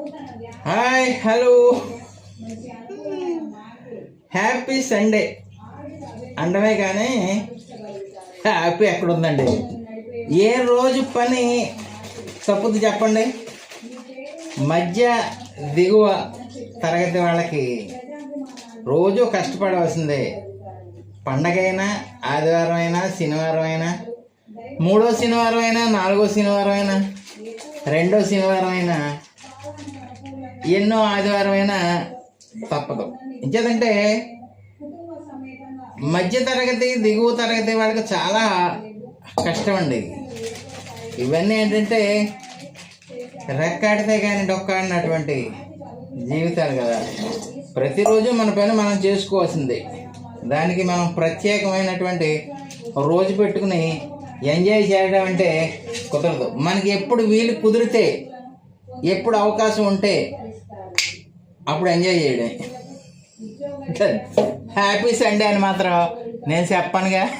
Hi hello. Happy Sunday. అండమే కానీ happy ఎక్కడ ఉందండి ఏ రోజు పని? తప్పుద్ది చెప్పండి. మధ్య దిగువ తరగతి వాళ్ళకి రోజు కష్టపడవలసిందే. పండగైనా ఆదివారం అయినా శనివారం అయినా మూడో శనివారం అయినా నాలుగో శనివారం అయినా రెండో శనివారం అయినా ఎన్నో ఆదివారమైన తప్పదు ఇంకేదంటే మధ్య తరగతి దిగువ తరగతి వాళ్ళకి చాలా కష్టం అండి ఇవన్నీ ఏంటంటే రెక్కాడితే కానీ డొక్కాడినటువంటి జీవితాలు కదా. ప్రతిరోజు మన పైన మనం చేసుకోవాల్సిందే. దానికి మనం ప్రత్యేకమైనటువంటి రోజు పెట్టుకుని ఎంజాయ్ చేయడం అంటే కుదరదు. మనకి ఎప్పుడు వీలు కుదిరితే ఎప్పుడు అవకాశం ఉంటే అప్పుడు ఎంజాయ్ చేయడం. హ్యాపీ సండే అని మాత్రం నేను చెప్పనుగా.